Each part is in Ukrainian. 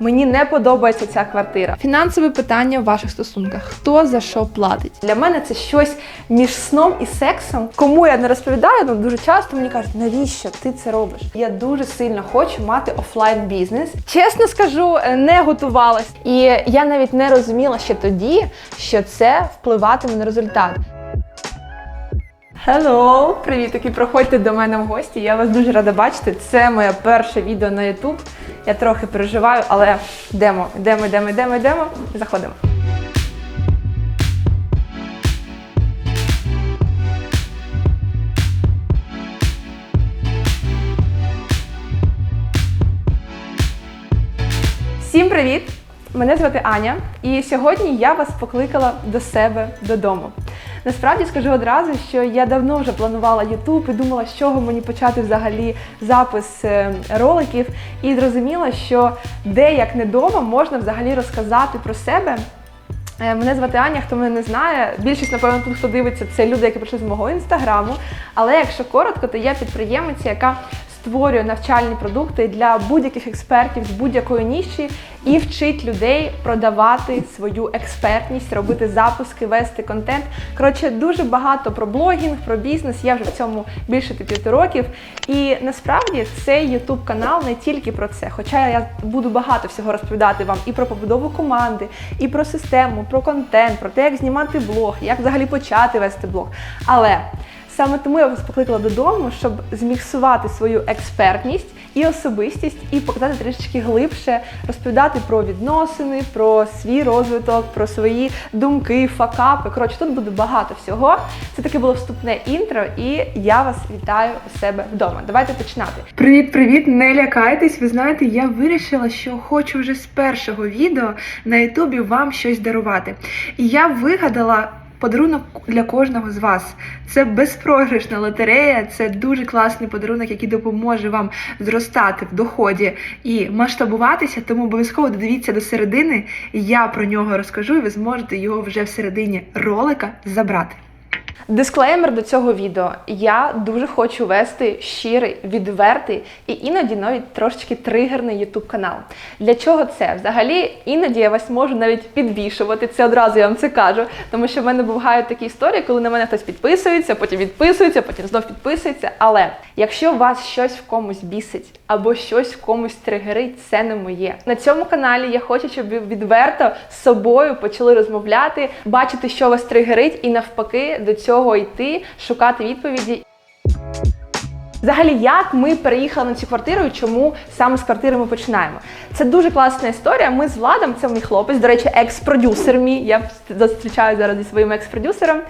мені не подобається ця квартира. Фінансове питання в ваших стосунках. Хто за що платить? Для мене це щось між сном і сексом. Кому я не розповідаю, ну дуже часто мені кажуть, навіщо ти це робиш? Я дуже сильно хочу мати офлайн бізнес. Чесно скажу, е, не готувалась, і я навіть не розуміла ще тоді, що це впливатиме на результат. Hello! Привіт, таки проходьте до мене в гості. Я вас дуже рада бачити. Це моє перше відео на YouTube. Я трохи переживаю, але йдемо, йдемо, йдемо, йдемо, йдемо. Заходимо. Всім привіт! Мене звати Аня, і сьогодні я вас покликала до себе додому. Насправді скажу одразу, що я давно вже планувала YouTube і думала, з чого мені почати взагалі запис е, роликів, і зрозуміла, що де як не дома можна взагалі розказати про себе. Е, Мене звати Аня, хто мене не знає. Більшість, напевно, тут, хто дивиться, це люди, які прийшли з мого інстаграму. Але якщо коротко, то я підприємиця, яка створює навчальні продукти для будь-яких експертів з будь-якої ніші і вчить людей продавати свою експертність, робити запуски, вести контент. Коротше, дуже багато про блогінг, про бізнес. Я вже в цьому більше п'яти років. І насправді цей YouTube канал не тільки про це. Хоча я буду багато всього розповідати вам і про побудову команди, і про систему, про контент, про те, як знімати блог, як взагалі почати вести блог. Але Саме тому я вас покликала додому, щоб зміксувати свою експертність і особистість, і показати трішечки глибше, розповідати про відносини, про свій розвиток, про свої думки, факапи. Коротше, тут буде багато всього. Це таке було вступне інтро, і я вас вітаю у себе вдома. Давайте починати. Привіт, привіт! Не лякайтесь. Ви знаєте, я вирішила, що хочу вже з першого відео на Ютубі вам щось дарувати. І я вигадала. Подарунок для кожного з вас. Це безпрограшна лотерея, це дуже класний подарунок, який допоможе вам зростати в доході і масштабуватися. Тому обов'язково додивіться до середини. Я про нього розкажу, і ви зможете його вже в середині ролика забрати. Дисклеймер до цього відео. Я дуже хочу вести щирий, відвертий і іноді навіть трошечки тригерний YouTube канал. Для чого це? Взагалі, іноді я вас можу навіть підвішувати. Це одразу я вам це кажу, тому що в мене бувають такі історії, коли на мене хтось підписується, потім відписується, потім знов підписується. Але якщо вас щось в комусь бісить або щось в комусь тригерить, це не моє. На цьому каналі я хочу, щоб ви відверто з собою почали розмовляти, бачити, що вас тригерить, і навпаки до цього йти, шукати відповіді. Взагалі, як ми переїхали на цю квартиру і чому саме з квартири ми починаємо? Це дуже класна історія. Ми з Владом, це мій хлопець, до речі, екс-продюсер мій. Я зустрічаю зараз зі своїм екс-продюсером.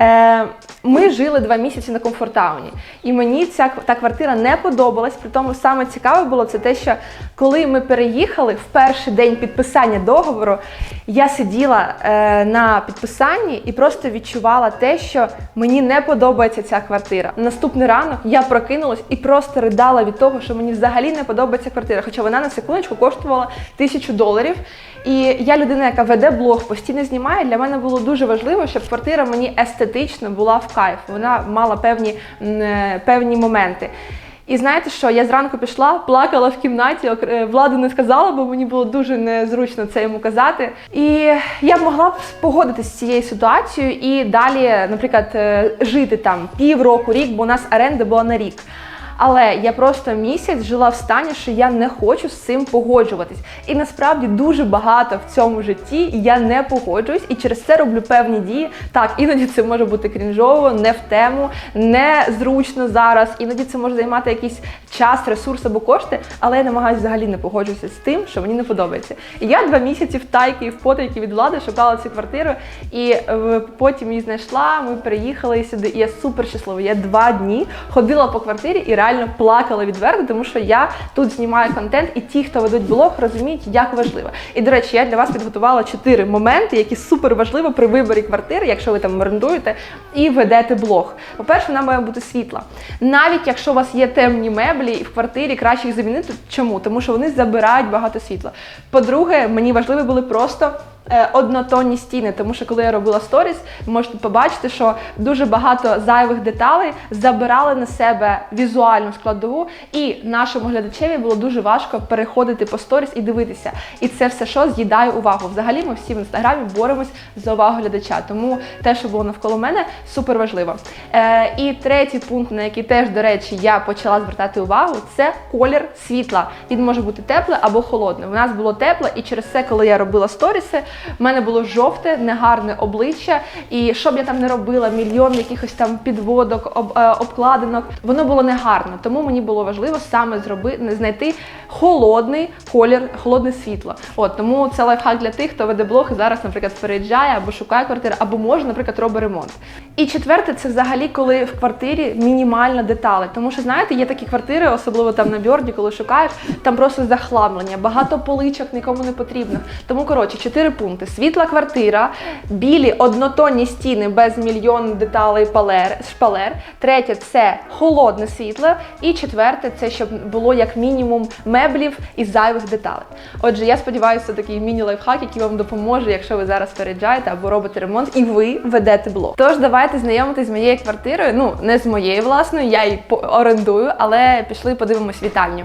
Е, ми жили два місяці на комфортауні, і мені ця та квартира не подобалась. При тому саме цікаве було це те, що коли ми переїхали в перший день підписання договору, я сиділа е, на підписанні і просто відчувала те, що мені не подобається ця квартира. Наступний ранок я прокинулась і просто ридала від того, що мені взагалі не подобається квартира, хоча вона на секундочку коштувала тисячу доларів. І я людина, яка веде блог, постійно знімає. Для мене було дуже важливо, щоб квартира мені естетично була в кайф. Вона мала певні, е, певні моменти. І знаєте що? Я зранку пішла, плакала в кімнаті, е, владу не сказала, бо мені було дуже незручно це йому казати. І я б могла б погодитися з цією ситуацією і далі, наприклад, е, жити там півроку, рік, бо у нас оренда була на рік. Але я просто місяць жила в стані, що я не хочу з цим погоджуватись. І насправді дуже багато в цьому житті я не погоджуюсь, і через це роблю певні дії. Так, іноді це може бути крінжово, не в тему, незручно зараз. Іноді це може займати якийсь час, ресурс або кошти, але я намагаюся взагалі не погоджуватися з тим, що мені не подобається. І я два місяці в тайки і в потайки від влади шукала цю квартиру, і е, потім її знайшла. Ми приїхали сюди, і я супер щаслива. Я два дні ходила по квартирі і реально плакала відверто, тому що я тут знімаю контент, і ті, хто ведуть блог, розуміють, як важливо. І до речі, я для вас підготувала чотири моменти, які супер важливо при виборі квартири, якщо ви там орендуєте і ведете блог. По-перше, вона має бути світла. Навіть якщо у вас є темні меблі і в квартирі краще їх замінити. Чому? Тому що вони забирають багато світла. По-друге, мені важливі були просто. Е, Однотонні стіни, тому що коли я робила сторіс, можете побачити, що дуже багато зайвих деталей забирали на себе візуальну складову, і нашому глядачеві було дуже важко переходити по сторіс і дивитися. І це все що з'їдає увагу. Взагалі, ми всі в інстаграмі боремось за увагу глядача. Тому те, що було навколо мене, супер важливо. Е, і третій пункт, на який теж, до речі, я почала звертати увагу, це колір світла. Він може бути тепле або холодне. У нас було тепле, і через це, коли я робила сторіси, в мене було жовте, негарне обличчя. І що б я там не робила, мільйон якихось там підводок, об, е, обкладинок, воно було негарно. Тому мені було важливо саме зробити знайти холодний колір, холодне світло. От тому це лайфхак для тих, хто веде блог і зараз, наприклад, переїжджає або шукає квартиру, або може, наприклад, робить ремонт. І четверте, це взагалі, коли в квартирі мінімальна деталі. Тому що знаєте, є такі квартири, особливо там на бьорді, коли шукаєш, там просто захламлення, багато поличок нікому не потрібно. Тому коротше, чотири пункти: світла квартира, білі однотонні стіни без мільйон деталей палер, шпалер. Третє це холодне світло. І четверте, це щоб було як мінімум меблів і зайвих деталей. Отже, я сподіваюся, такий міні-лайфхак, який вам допоможе, якщо ви зараз переїжджаєте або робите ремонт, і ви ведете блог. Тож давайте знайомитись з моєю квартирою. Ну не з моєю власною, я її орендую, але пішли подивимось вітальню.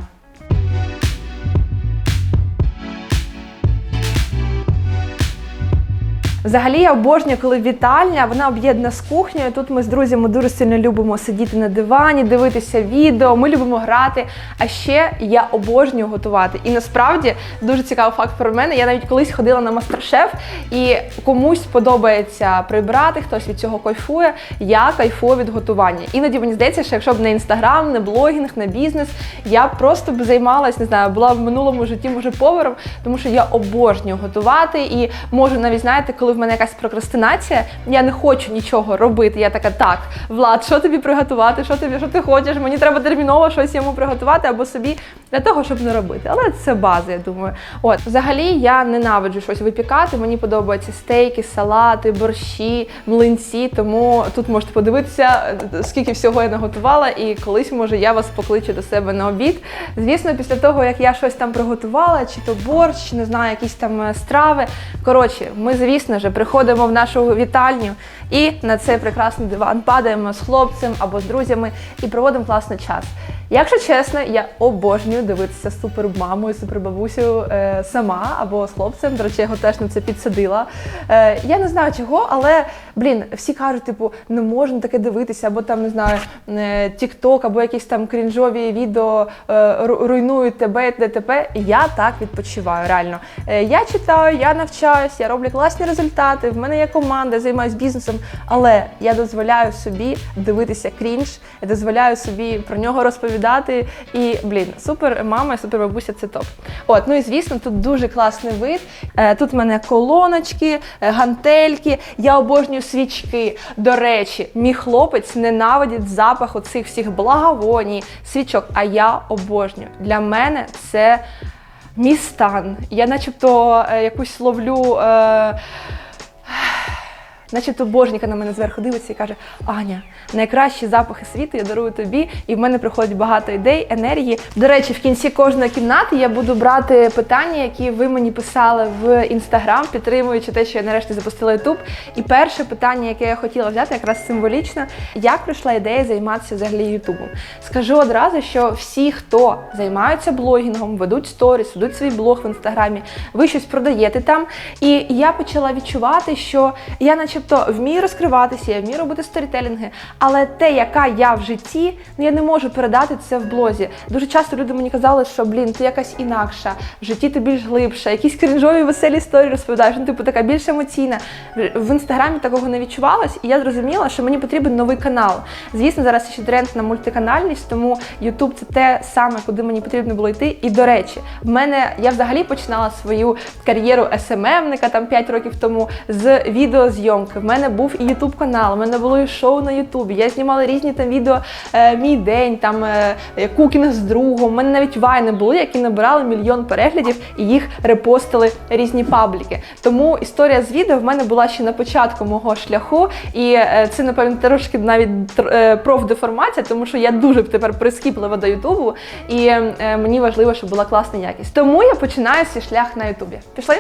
Взагалі я обожнюю, коли вітальня, вона об'єднана з кухнею. Тут ми з друзями дуже сильно любимо сидіти на дивані, дивитися відео. Ми любимо грати. А ще я обожнюю готувати. І насправді дуже цікавий факт про мене. Я навіть колись ходила на мастер-шеф, і комусь подобається прибирати, хтось від цього кайфує. Я кайфую від готування. Іноді мені здається, що якщо б не інстаграм, не блогінг, не бізнес, я просто б займалась, не знаю, була в минулому житті, може, поваром, тому що я обожнюю готувати і можу навіть знаєте, коли в мене якась прокрастинація, я не хочу нічого робити. Я така, так, Влад, що тобі приготувати? Що тобі, що ти хочеш? Мені треба терміново щось йому приготувати або собі для того, щоб не робити. Але це база, я думаю. От, взагалі, я ненавиджу щось випікати. Мені подобаються стейки, салати, борщі, млинці. Тому тут можете подивитися, скільки всього я наготувала, і колись, може, я вас покличу до себе на обід. Звісно, після того, як я щось там приготувала, чи то борщ, чи не знаю, якісь там е, страви. Коротше, ми, звісно ж, приходимо в нашу вітальню і на цей прекрасний диван падаємо з хлопцем або з друзями і проводимо класний час. Якщо чесно, я обожнюю дивитися з супермамою, супербабусею е, сама або з хлопцем. До речі, я його теж на це підсадила. Е, я не знаю чого, але блін, всі кажуть, типу, не можна таке дивитися, або там не знаю, TikTok, або якісь там крінжові відео е, руйнують тебе і т.д. Я так відпочиваю. Реально. Е, я читаю, я навчаюсь, я роблю класні результати. В мене є команда, я займаюся бізнесом, але я дозволяю собі дивитися крінж, я дозволяю собі про нього розповідати. І блін, супер мама, супер бабуся це топ. От, ну і звісно, тут дуже класний вид. Е, Тут в мене колоночки, е, гантельки. Я обожнюю свічки. До речі, мій хлопець ненавидить запах оцих всіх благовоній, свічок. А я обожнюю. Для мене це мій стан. Я начебто е, якусь ловлю. Е, Начебто божніка на мене зверху дивиться і каже: Аня, найкращі запахи світу я дарую тобі, і в мене приходить багато ідей, енергії. До речі, в кінці кожної кімнати я буду брати питання, які ви мені писали в інстаграм, підтримуючи те, що я нарешті запустила Ютуб. І перше питання, яке я хотіла взяти, якраз символічно, як прийшла ідея займатися взагалі Ютубом. Скажу одразу, що всі, хто займаються блогінгом, ведуть сторіс, ведуть свій блог в інстаграмі, ви щось продаєте там. І я почала відчувати, що я, начебто, вмію розкриватися, я вмію робити сторітелінги, але те, яка я в житті, ну я не можу передати це в блозі. Дуже часто люди мені казали, що блін, ти якась інакша, в житті ти більш глибша, якісь крінжові веселі історії розповідаєш, ну типу така більш емоційна. В інстаграмі такого не відчувалось, і я зрозуміла, що мені потрібен новий канал. Звісно, зараз ще тренд на мультиканальність, тому Ютуб це те саме, куди мені потрібно було йти. І до речі, в мене я взагалі починала свою кар'єру СММника там 5 років тому з відеозйомки. В мене був і Ютуб канал, у мене було і шоу на Ютубі. Я знімала різні там відео е, мій день, там е, кукінг з другом. У мене навіть вайни були, які набирали мільйон переглядів і їх репостили різні пабліки. Тому історія з відео в мене була ще на початку мого шляху, і е, це напевно трошки навіть е, профдеформація, тому що я дуже тепер прискіплива до Ютубу, і е, мені важливо, щоб була класна якість. Тому я починаю свій шлях на Ютубі. Пішли?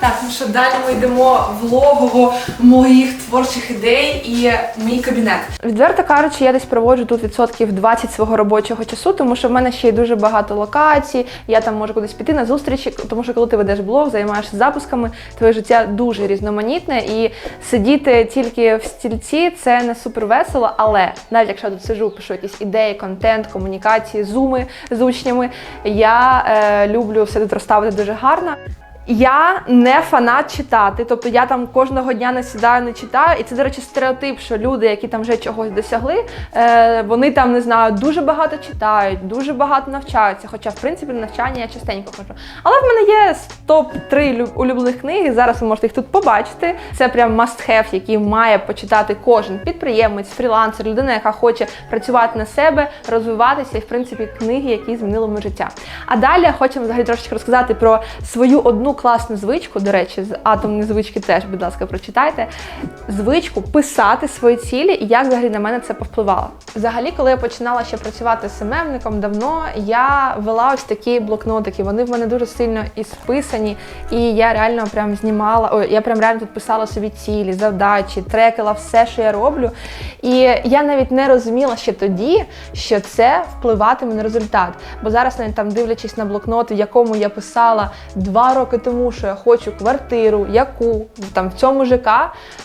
Так, ну що далі ми йдемо влогово моїх творчих ідей і мій кабінет. Відверто кажучи, я десь проводжу тут відсотків 20 свого робочого часу, тому що в мене ще є дуже багато локацій. Я там можу кудись піти на зустрічі, тому що коли ти ведеш блог, займаєшся запусками, твоє життя дуже різноманітне і сидіти тільки в стільці це не супер весело. Але навіть якщо я тут сижу, пишу якісь ідеї, контент, комунікації, зуми з учнями, я е, люблю все тут розставити дуже гарно. Я не фанат читати, тобто я там кожного дня не сідаю, не читаю. І це, до речі, стереотип, що люди, які там вже чогось досягли, е, вони там не знаю, дуже багато читають, дуже багато навчаються. Хоча, в принципі, навчання я частенько ходжу. Але в мене є топ-3 улюблених книги. Зараз ви можете їх тут побачити. Це прям must-have, який має почитати кожен підприємець, фрілансер, людина, яка хоче працювати на себе, розвиватися, і в принципі книги, які змінили моє життя. А далі хочу взагалі трошечки розказати про свою одну класну звичку. До речі, з атомні звички теж, будь ласка, прочитайте. Звичку писати свої цілі і як взагалі на мене це повпливало. Взагалі, коли я починала ще працювати з СММником давно, я вела ось такі блокнотики. Вони в мене дуже сильно і списані, і я реально прям знімала. Ой, я прям реально тут писала собі цілі, завдачі, трекала все, що я роблю. І я навіть не розуміла ще тоді, що це впливатиме на результат. Бо зараз, навіть там дивлячись на блокноти, в якому я писала два роки тому, що я хочу квартиру, яку там в цьому ЖК,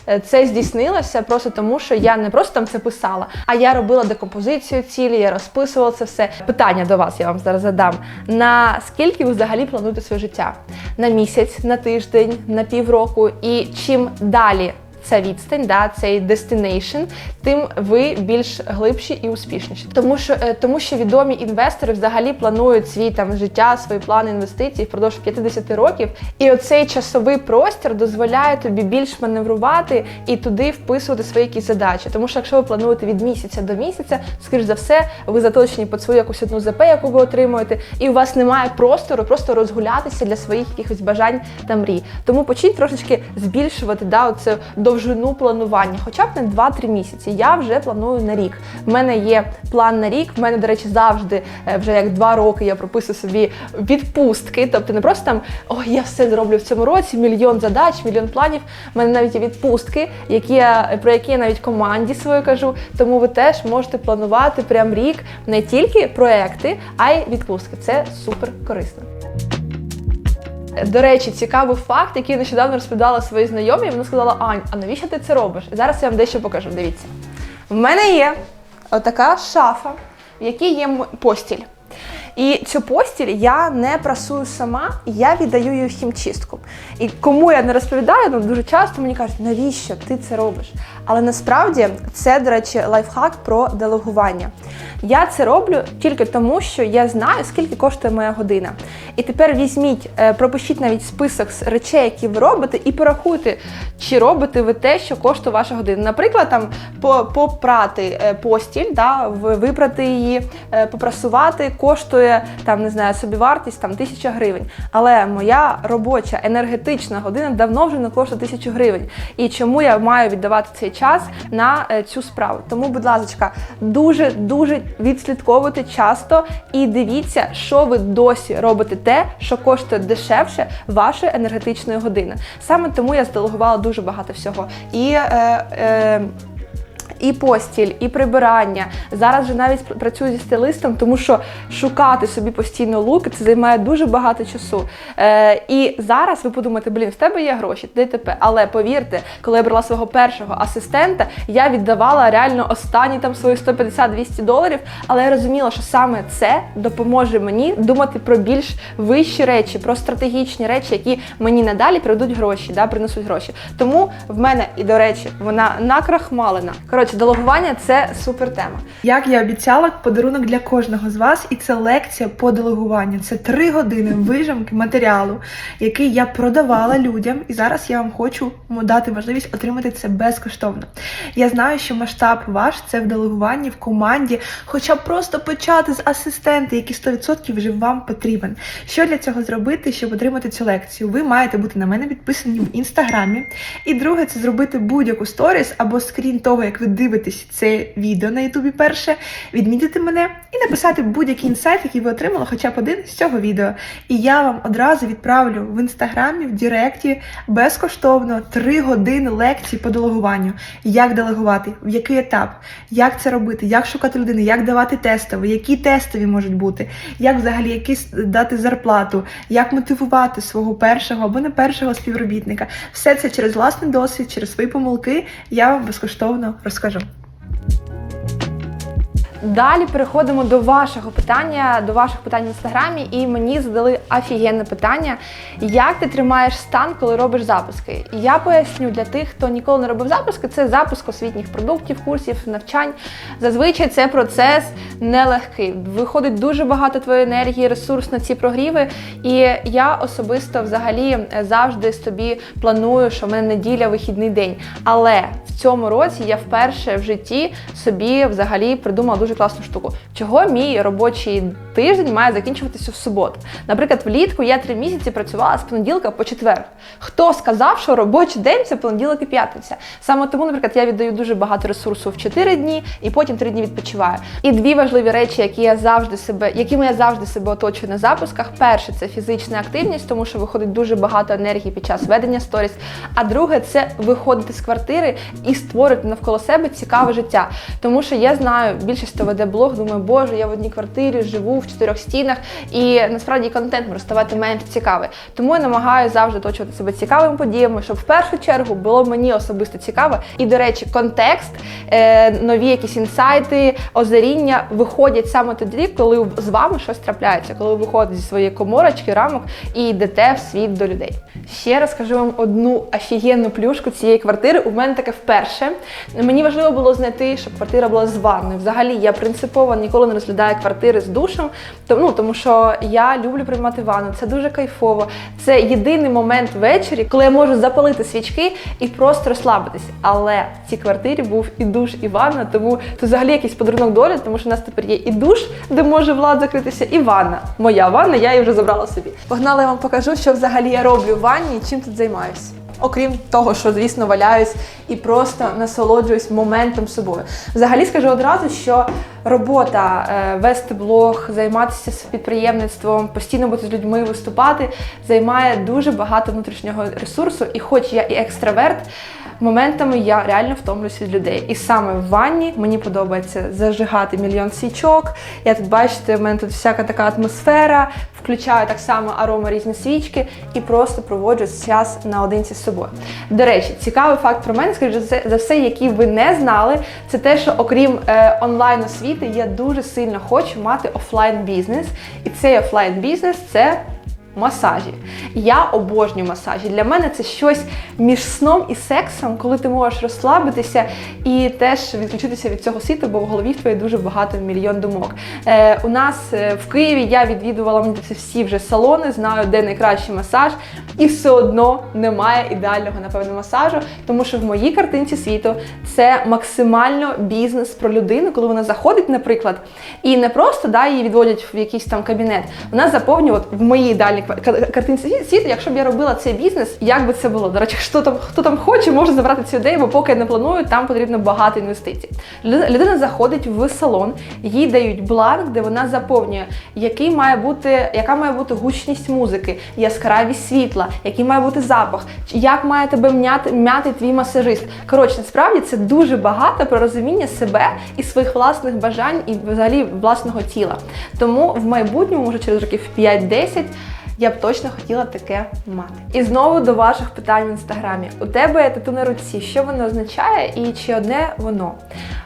е, це здійснилося просто тому, що я не просто там це писала, а я робила декомпозицію цілі, я розписувала це все. Питання до вас я вам зараз задам. На скільки ви взагалі плануєте своє життя? На місяць, на тиждень, на півроку? І чим далі ця відстань, да, цей destination, тим ви більш глибші і успішніші. Тому що, е, тому що відомі інвестори взагалі планують свій там життя, свої плани інвестицій впродовж 50 років. І оцей часовий простір дозволяє тобі більш маневрувати і туди вписувати свої якісь задачі. Тому що якщо ви плануєте від місяця до місяця, скоріш за все, ви заточені під свою якусь одну ЗП, яку ви отримуєте, і у вас немає простору просто розгулятися для своїх якихось бажань та мрій. Тому почніть трошечки збільшувати да, оце довжину планування, хоча б на 2-3 місяці. Я вже планую на рік. В мене є план на рік. В мене, до речі, завжди е, вже як два роки я прописую собі відпустки. Тобто не просто там ой, я все зроблю в цьому році, мільйон задач, мільйон планів. У мене навіть є відпустки, які я про які я навіть команді свою кажу. Тому ви теж можете планувати прям рік не тільки проекти, а й відпустки. Це супер корисно. До речі, цікавий факт, який нещодавно розповідала своїй знайомій. Вона сказала: Ань, а навіщо ти це робиш? І Зараз я вам дещо покажу. Дивіться. В мене є отака шафа, в якій є постіль. І цю постіль я не прасую сама, я віддаю її в хімчистку. І кому я не розповідаю, ну дуже часто мені кажуть, навіщо ти це робиш? Але насправді це, до речі, лайфхак про делегування. Я це роблю тільки тому, що я знаю, скільки коштує моя година. І тепер візьміть, е, пропишіть навіть список з речей, які ви робите, і порахуйте, чи робите ви те, що коштує ваша година. Наприклад, там попрати е, постіль, да, випрати її, е, попрасувати коштує там, не знаю, собівартість там тисяча гривень. Але моя робоча енергетична година давно вже не коштує тисячу гривень. І чому я маю віддавати цей час на е, цю справу? Тому, будь ласка, дуже дуже відслідковуйте часто і дивіться, що ви досі робите те, що коштує дешевше вашої енергетичної години. Саме тому я зделегувала дуже багато всього. І е, е, і постіль, і прибирання. Зараз же навіть працюю зі стилистом, тому що шукати собі постійно луки це займає дуже багато часу. Е, і зараз ви подумаєте, блін, в тебе є гроші, ДТП. Але повірте, коли я брала свого першого асистента, я віддавала реально останні там свої 150-200 доларів. Але я розуміла, що саме це допоможе мені думати про більш вищі речі, про стратегічні речі, які мені надалі прийдуть гроші, да, принесуть гроші. Тому в мене і до речі, вона накрахмалена. Коротше, делегування це супер тема. Як я обіцяла, подарунок для кожного з вас, і це лекція по делегуванню. Це три години вижимки матеріалу, який я продавала людям, і зараз я вам хочу дати можливість отримати це безкоштовно. Я знаю, що масштаб ваш це в делегуванні, в команді, хоча б просто почати з асистента, який 100% вже вам потрібен. Що для цього зробити, щоб отримати цю лекцію? Ви маєте бути на мене підписані в інстаграмі. І друге, це зробити будь-яку сторіс або скрін того, як ви дивитесь це відео на Ютубі перше, відмітити мене і написати будь-який інсайт, який ви отримали, хоча б один з цього відео. І я вам одразу відправлю в інстаграмі, в Діректі безкоштовно 3 години лекцій по делегуванню. Як делегувати, в який етап, як це робити, як шукати людини, як давати тестові, які тестові можуть бути, як взагалі якісь дати зарплату, як мотивувати свого першого або не першого співробітника. Все це через власний досвід, через свої помилки я вам безкоштовно розкажу скажу. Далі переходимо до вашого питання, до ваших питань в інстаграмі, і мені задали офігенне питання: як ти тримаєш стан, коли робиш запуски? Я поясню для тих, хто ніколи не робив запуски, це запуск освітніх продуктів, курсів, навчань. Зазвичай це процес нелегкий. Виходить дуже багато твоєї енергії, ресурс на ці прогріви. І я особисто взагалі завжди собі планую, що в мене неділя, вихідний день. Але в цьому році я вперше в житті собі взагалі придумала дуже класну штуку. Чого мій робочий тиждень має закінчуватися в суботу? Наприклад, влітку я три місяці працювала з понеділка по четвер. Хто сказав, що робочий день це понеділок і п'ятниця? Саме тому, наприклад, я віддаю дуже багато ресурсу в 4 дні і потім 3 дні відпочиваю. І дві важливі речі, які я завжди себе, якими я завжди себе оточую на запусках. Перше це фізична активність, тому що виходить дуже багато енергії під час ведення сторіс. А друге це виходити з квартири і створити навколо себе цікаве життя. Тому що я знаю, більшість хто веде блог, думаю, боже, я в одній квартирі живу в чотирьох стінах, і насправді контент може ставати менш цікавий. Тому я намагаюся завжди оточувати себе цікавими подіями, щоб в першу чергу було мені особисто цікаво. І, до речі, контекст, е, нові якісь інсайти, озаріння виходять саме тоді, коли з вами щось трапляється, коли ви виходите зі своєї коморочки, рамок і йдете в світ до людей. Ще розкажу вам одну офігенну плюшку цієї квартири. У мене таке вперше. Мені важливо було знайти, щоб квартира була з ванною. Взагалі, я принципово ніколи не розглядаю квартири з душем, ну, тому що я люблю приймати ванну. Це дуже кайфово. Це єдиний момент ввечері, коли я можу запалити свічки і просто розслабитись. Але в цій квартирі був і душ, і ванна, тому це взагалі якийсь подарунок долі, тому що в нас тепер є і душ, де може влад закритися, і ванна. Моя ванна, я її вже забрала собі. Погнали, я вам покажу, що взагалі я роблю в ванні і чим тут займаюсь. Окрім того, що, звісно, валяюсь і просто насолоджуюсь моментом собою. Взагалі скажу одразу, що робота е, вести блог, займатися підприємництвом, постійно бути з людьми, виступати займає дуже багато внутрішнього ресурсу. І хоч я і екстраверт, моментами я реально втомлююсь від людей. І саме в ванні мені подобається зажигати мільйон свічок. Я тут бачите, в мене тут всяка така атмосфера. Включаю так само арома різні свічки і просто проводжу час наодинці з собою. До речі, цікавий факт про мене, все- за все, який ви не знали, це те, що окрім е, онлайн освіти, я дуже сильно хочу мати офлайн бізнес. І цей офлайн бізнес це масажі. Я обожнюю масажі. Для мене це щось між сном і сексом, коли ти можеш розслабитися і теж відключитися від цього світу, бо в голові в твоїй дуже багато мільйон думок. Е, у нас е, в Києві я відвідувала всі вже салони, знаю, де найкращий масаж, і все одно немає ідеального, напевно, масажу, тому що в моїй картинці світу це максимально бізнес про людину, коли вона заходить, наприклад, і не просто да, її відводять в якийсь там кабінет. Вона заповнює от в моїй ідеальній ква- картинці світу, якщо б я робила цей бізнес, як би це було? До речі, хто там, хто там хоче, може забрати цю ідею, бо поки я не планую, там потрібно багато інвестицій. Людина заходить в салон, їй дають бланк, де вона заповнює, який має бути, яка має бути гучність музики, яскравість світла, який має бути запах, як має тебе м'яти, м'яти твій масажист. Коротше, насправді це дуже багато про розуміння себе і своїх власних бажань, і взагалі власного тіла. Тому в майбутньому, може через років 5-10, я б точно хотіла таке мати. І знову до ваших питань в інстаграмі. У тебе є тату на руці. Що воно означає і чи одне воно?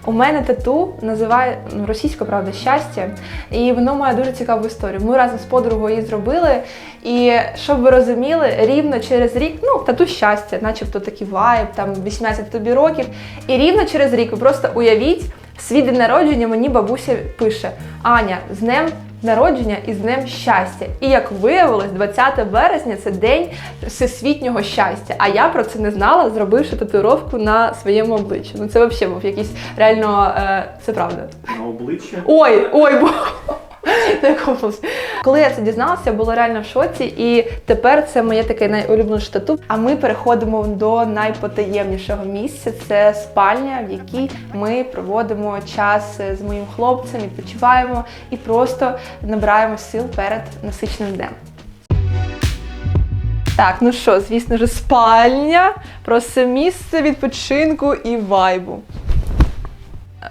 У мене тату називає ну, російською, правда, щастя, і воно має дуже цікаву історію. Ми разом з подругою її зробили. І щоб ви розуміли, рівно через рік, ну, тату щастя, начебто такий вайб, там 18 тобі років. І рівно через рік, ви просто уявіть, свій день народження мені бабуся пише: Аня, з днем народження і з днем щастя. І як виявилось, 20 березня це день всесвітнього щастя. А я про це не знала, зробивши татуїровку на своєму обличчі. Ну це взагалі був якийсь реально, е, це правда. На обличчя. Ой, ой, бо. Коли я це дізналася, я була реально в шоці, і тепер це моє таке найулюбленіше тату. А ми переходимо до найпотаємнішого місця. Це спальня, в якій ми проводимо час з моїм хлопцем, відпочиваємо і просто набираємо сил перед насиченим днем. Так, ну що, звісно ж, спальня, просто місце відпочинку і вайбу.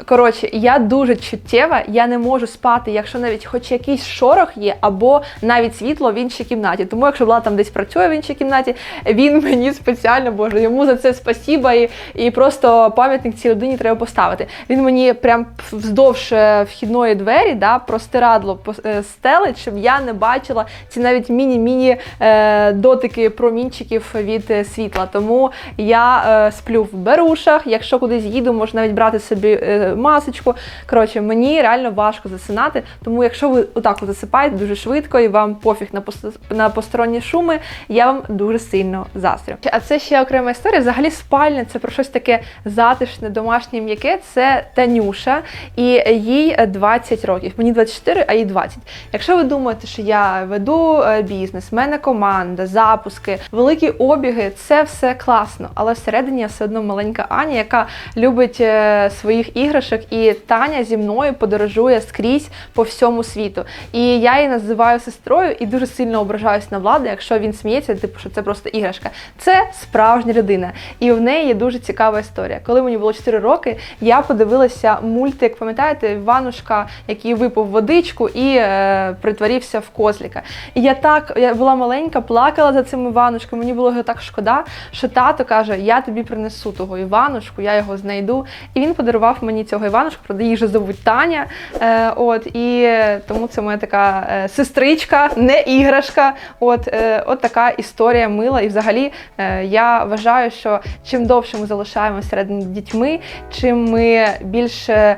Коротше, я дуже чуттєва, я не можу спати, якщо навіть хоч якийсь шорох є, або навіть світло в іншій кімнаті. Тому якщо Влад там десь працює в іншій кімнаті, він мені спеціально, боже, йому за це спасіба і, і просто пам'ятник цій людині треба поставити. Він мені прям вздовж е, вхідної двері, да, простирадло е, стелить, щоб я не бачила ці навіть міні-міні е, дотики промінчиків від світла. Тому я сплю в берушах. Якщо кудись їду, можу навіть брати собі масочку. Коротше, мені реально важко засинати. Тому якщо ви отак засипаєте дуже швидко і вам пофіг на на посторонні шуми, я вам дуже сильно заздрю. А це ще окрема історія. Взагалі спальня це про щось таке затишне, домашнє м'яке. Це Танюша, і їй 20 років. Мені 24, а їй 20. Якщо ви думаєте, що я веду е, бізнес, в мене команда, запуски, великі обіги, це все класно. Але всередині я все одно маленька Аня, яка любить е, своїх іграшок, і Таня зі мною подорожує скрізь по всьому світу. І я її називаю сестрою і дуже сильно ображаюсь на владу, якщо він сміється, типу, що це просто іграшка. Це справжня людина. І в неї є дуже цікава історія. Коли мені було 4 роки, я подивилася мультик, пам'ятаєте, Іванушка, який випив водичку і е, притворився в козліка. І я так, я була маленька, плакала за цим Іванушком. Мені було його так шкода, що тато каже: Я тобі принесу того Іванушку, я його знайду. І він подарував мені цього Іванушка, правда, її вже зовуть Таня. Е, от, і тому це моя така е, сестричка, не іграшка. От, е, от така історія мила. І взагалі е, я вважаю, що чим довше ми залишаємося серед дітьми, чим ми більше.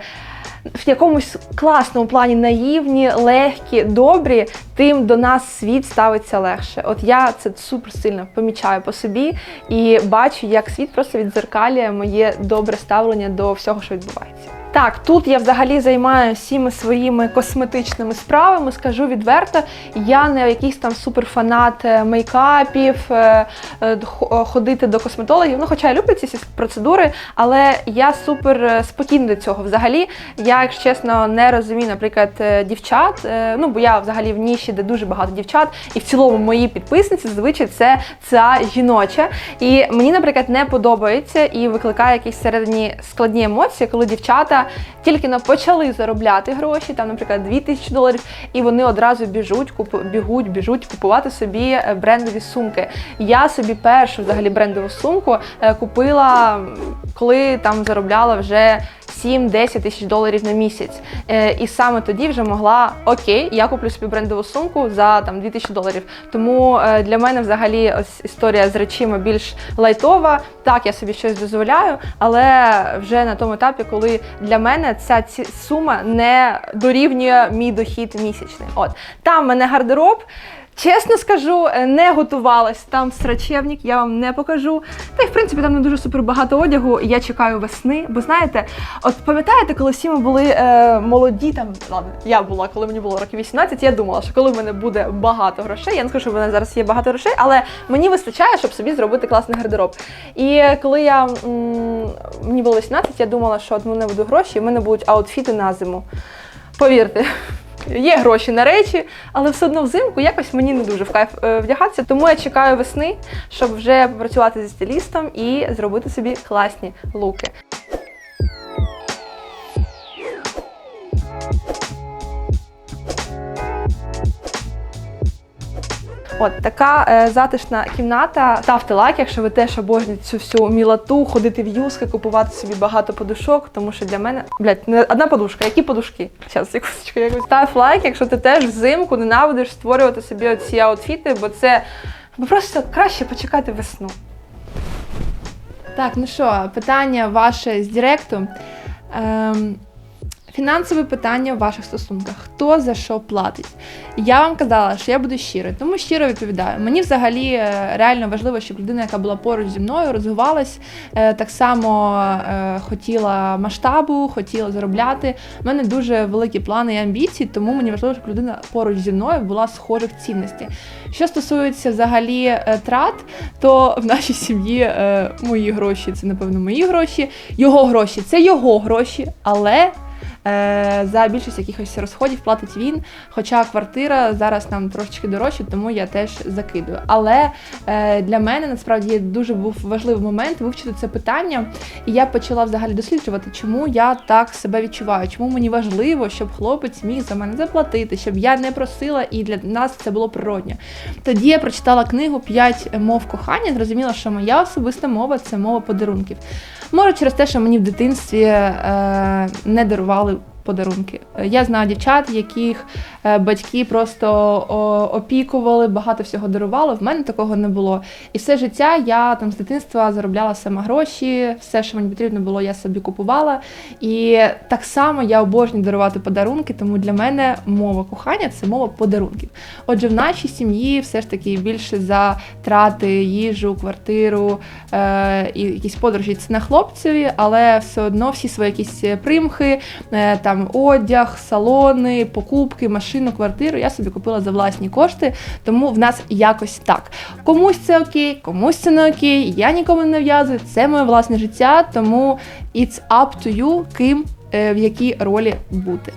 В якомусь класному плані наївні, легкі, добрі, тим до нас світ ставиться легше. От я це супер сильно помічаю по собі і бачу, як світ просто відзеркалює моє добре ставлення до всього, що відбувається. Так, тут я взагалі займаюся всіми своїми косметичними справами. Скажу відверто, я не якийсь там суперфанат е, мейкапів, е, е, ходити до косметологів. Ну, хоча я люблю ці всі процедури, але я супер спокійна до цього. Взагалі, я, якщо чесно, не розумію, наприклад, дівчат. Ну, бо я взагалі в ніші, де дуже багато дівчат, і в цілому мої підписниці зазвичай це ця жіноча. І мені, наприклад, не подобається і викликає якісь всередині складні емоції, коли дівчата тільки на почали заробляти гроші, там, наприклад, 2000 доларів, і вони одразу біжуть, куп... бігуть, біжуть купувати собі е, брендові сумки. Я собі першу взагалі брендову сумку е, купила, коли там заробляла вже 7-10 тисяч доларів на місяць. Е, і саме тоді вже могла окей, я куплю собі брендову сумку за там 2000 доларів. Тому е, для мене взагалі ось історія з речима більш лайтова. Так, я собі щось дозволяю, але вже на тому етапі, коли для мене ця сума не дорівнює мій дохід місячний. От там мене гардероб. Чесно скажу, е, не готувалась там срачевник, я вам не покажу. Та й в принципі там не дуже супер багато одягу. Я чекаю весни. Бо знаєте, от пам'ятаєте, коли всі ми були е, молоді, там ладно, я була, коли мені було років 18, я думала, що коли в мене буде багато грошей, я не скажу, що в мене зараз є багато грошей, але мені вистачає, щоб собі зробити класний гардероб. І коли я м, мені було 18, я думала, що от мене будуть гроші, в мене будуть аутфіти на зиму. Повірте. Є гроші на речі, але все одно взимку якось мені не дуже в кайф е, вдягатися. Тому я чекаю весни, щоб вже попрацювати зі стилістом і зробити собі класні луки. От така е, затишна кімната. Ставте лайк, якщо ви теж обожнюєте цю всю мілоту, ходити в юзки, купувати собі багато подушок, тому що для мене блядь, не одна подушка. Які подушки? Зараз, секундочку, якось став лайк, якщо ти теж взимку ненавидиш створювати собі оці аутфіти, бо це бо просто краще почекати весну. Так, ну що, питання ваше з Директу. Ем, Фінансове питання в ваших стосунках. Хто за що платить? Я вам казала, що я буду щирою, тому щиро відповідаю. Мені взагалі е, реально важливо, щоб людина, яка була поруч зі мною, розвивалась, е, так само е, хотіла масштабу, хотіла заробляти. У мене дуже великі плани і амбіції, тому мені важливо, щоб людина поруч зі мною була схожих цінностей. Що стосується взагалі трат, то в нашій сім'ї мої гроші це напевно мої гроші, його гроші це його гроші, але. Е, За більшість якихось розходів платить він. Хоча квартира зараз нам трошечки дорожча, тому я теж закидую. Але е, для мене насправді дуже був важливий момент вивчити це питання, і я почала взагалі досліджувати, чому я так себе відчуваю, чому мені важливо, щоб хлопець міг за мене заплатити, щоб я не просила, і для нас це було природньо. Тоді я прочитала книгу П'ять мов кохання, зрозуміла, що моя особиста мова це мова подарунків. Може, через те, що мені в дитинстві е, не дарували подарунки. Е, Я знаю дівчат, яких е, батьки просто опікували, багато всього дарували. В мене такого не було. І все життя я там з дитинства заробляла сама гроші, все, що мені потрібно було, я собі купувала. І так само я обожнюю дарувати подарунки, тому для мене мова кохання це мова подарунків. Отже, в нашій сім'ї все ж таки більше за трати, їжу, квартиру е, і якісь подорожі це на хлопцеві, але все одно всі свої якісь примхи, е, там одяг, салони, покупки, машину, квартиру я собі купила за власні кошти, тому в нас якось так. Комусь це окей, комусь це не окей. Я нікому не нав'язую, це моє власне життя, тому it's up to you, ким е, в якій ролі бути.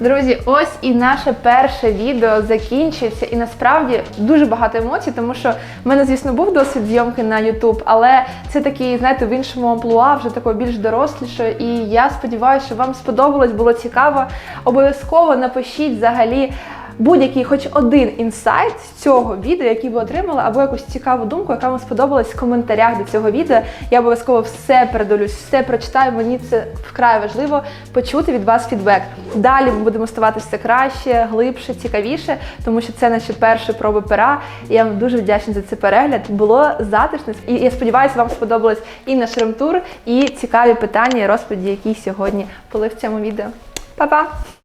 Друзі, ось і наше перше відео закінчується, і насправді дуже багато емоцій, тому що в мене, звісно, був досвід зйомки на YouTube, але це такий, знаєте, в іншому амплуа, вже такого більш доросліше. І я сподіваюся, що вам сподобалось, було цікаво. Обов'язково напишіть взагалі. Будь-який хоч один інсайт з цього відео, який ви отримали, або якусь цікаву думку, яка вам сподобалась в коментарях до цього відео. Я обов'язково все передивлюсь, все прочитаю. Мені це вкрай важливо почути від вас фідбек. Далі ми будемо ставати все краще, глибше, цікавіше, тому що це наші перші проби пера. І я вам дуже вдячна за цей перегляд. Було затишно. І я сподіваюся, вам сподобалось і наш ремтур, і цікаві питання і розповіді, які сьогодні були в цьому відео. Па-па!